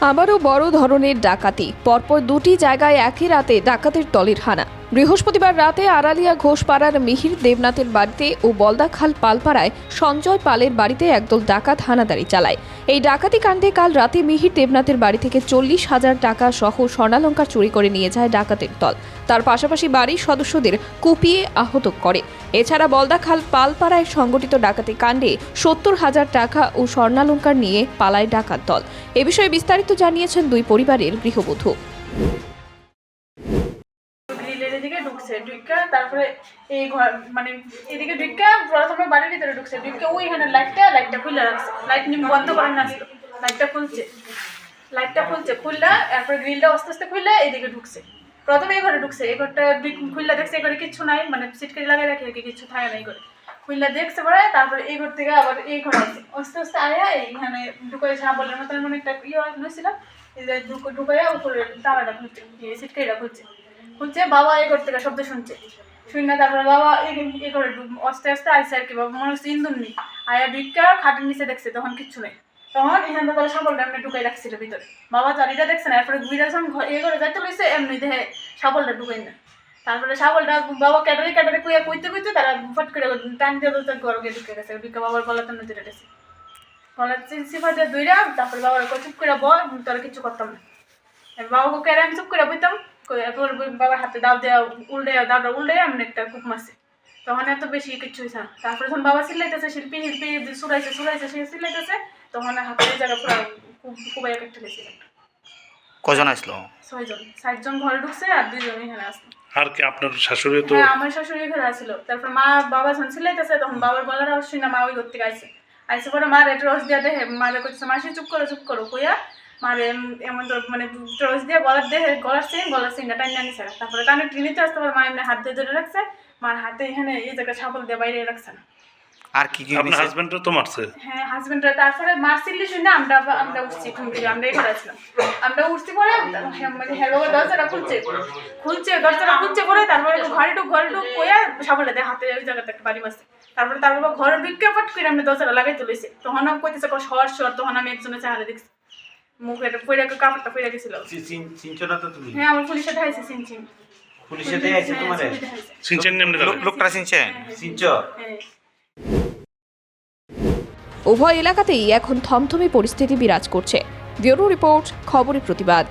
আবারও বড় ধরনের ডাকাতি। পরপর দুটি জায়গায় একই রাতে ডাকাতের দলের হানা। বৃহস্পতিবার রাতে আড়ালিয়া ঘোষপাড়ার মিহির দেবনাথের বাড়িতে ও বলদাখাল পালপাড়ায় সঞ্জয় পালের বাড়িতে একদল ডাকাত হানাদারি চালায়। এই ডাকাতি কাণ্ডে কাল রাতে মিহির দেবনাথের বাড়ি থেকে চল্লিশ হাজার টাকা সহ স্বর্ণালঙ্কার চুরি করে নিয়ে যায় ডাকাতের দল। তার পাশাপাশি বাড়ির সদস্যদের কুপিয়ে আহত করে। এছাড়া বলদাখাল পালপাড়ায় সংগঠিত ডাকাতি কাণ্ডে সত্তর হাজার টাকা ও স্বর্ণালঙ্কার নিয়ে পালায় ডাকাত দল। এ বিষয়ে বিস্তারিত জানিয়েছেন দুই পরিবারের গৃহবধূ। তারপরে এই ঘর মানে এদিকে ঢুকা প্রথমে বাড়ির ভিতরে ঢুকছে। ঢুকে ওইখানে লাইটটা লাইটটা খুলে রাখছে। লাইট নিম বন্ধ করে না লাইটটা খুলছে। লাইটটা খুলছে, খুললা তারপরে গ্রিলটা আস্তে আস্তে খুললে এদিকে ঢুকছে। প্রথমে এই ঘরে ঢুকছে। এই ঘরটা খুললা দেখছে এই ঘরে কিচ্ছু নাই মানে সিটকারি লাগাই রাখে রেখে কিছু থাকে না এই ঘরে। খুললা দেখছে পরে, তারপরে এই ঘর থেকে আবার এই ঘরে আছে আস্তে আস্তে আয়া এইখানে ঢুকে সাবলের মতন মানে একটা ইয়ে নিয়েছিলাম ঢুকে উপরে তালাটা খুলছে সিটকারিটা খুলছে। খুলছে, বাবা এই ঘর থেকে শব্দ শুনছে। শুনে তারপরে বাবা এই করে আস্তে আস্তে আইসে আর কি। বাবা মনে হচ্ছে ইন্দুর নেই আয়া ঢুকা খাটের নিচে দেখছে, তখন কিচ্ছু নেই। তখন এখান থেকে তারা সাবলটা এমনি ঢুকাই রাখছিল ভিতরে। বাবা চারিটা দেখছে না, এরপরে ঘুরে যখন এই করে যাইতে লইছে, এমনি দেখে সাবলটা ঢুকাই না। তারপরে সাবলটা বাবা ক্যাটারে ক্যাটারে কুইয়া কুইতে কুইতে তারা ফট করে টান দিয়ে তো গিয়ে ঢুকে গেছে। ঢুকে বাবার গলাতে নদী গেছে গলা সিফা দিয়ে দুইরা তারপরে বাবার চুপ করে বল তোরা কিছু করতাম না। বাবাকে কেড়ে আমি চুপ করে বইতাম। বাবার হাতে দাও দেওয়া উল্টে দাওটা উল্টে এমন একটা কুপ মারছে তখন এত বেশি কিছু হয়েছে না। তারপরে যখন বাবা সিলাইতেছে শিল্পী শিল্পী সুরাইছে সুরাইছে সে সিলাইতেছে তখন হাতে এই জায়গা পুরো কুবাই কেটে গেছিল কজন আসলো? ছয়জন। ষাটজন ঘরে ঢুকছে আর দুইজন এখানে আসলো। আর কি আপনার শাশুড়ি তো হ্যাঁ আমার শাশুড়ি ঘরে আসছিল তারপর মা বাবা যখন সিলাইতেছে তখন বাবার গলার আওয়াজ শুনে মা ওই ঘর থেকে আইসে আইসে পরে মা রেট রস দিয়ে দেখে মারে করছে মাসি চুপ করো চুপ করো। কইয়া মারে এমন তো মানে দিয়ে গলার দেখে গলার চেন গলার চেনটা স্যার তারপরে কানে টিনিতে আসতে পারে মা এমনি হাত দিয়ে ধরে রাখছে মার হাতে এখানে এই দিয়ে বাইরে রাখছে। না আর কি কি আপনার হয়েছে? হাজবেন্ডও তো মারছে। হ্যাঁ হাজবেন্ডরা তারপরে মারছিলি শুনে আমরা আমরা উঠছি ঘুম থেকে আমরা ঘরে আসলাম আমরা উঠছি পরে মানে হ্যাঁ বাবা দরজাটা খুলছে। খুলছে দরজাটা খুলছে পরে তারপরে ঘরে ঢুক ঘরে ঢুক কইয়া সাবলে দেয় হাতে ওই জায়গাতে একটা বাড়ি বাসছে তারপরে তার বাবা ঘরে ঢুকে ফট করে আমি দরজাটা লাগাই তুলেছে তখন আমি কইতেছে সর সর তখন আমি একজনের চেহারা দেখছি। কাপড়টা গেছিল। তো তুমি? হ্যাঁ আমার পুলিশে পুলিশে দেখাইছে হ্যাঁ, তোমারে? সিনচেন নেমনে লোক- লোকটা হ্যাঁ উভয় এলাকাতেই এখন থমথমে পরিস্থিতি বিরাজ করছে। ব্যুরো রিপোর্ট খবরের প্রতিবাদ।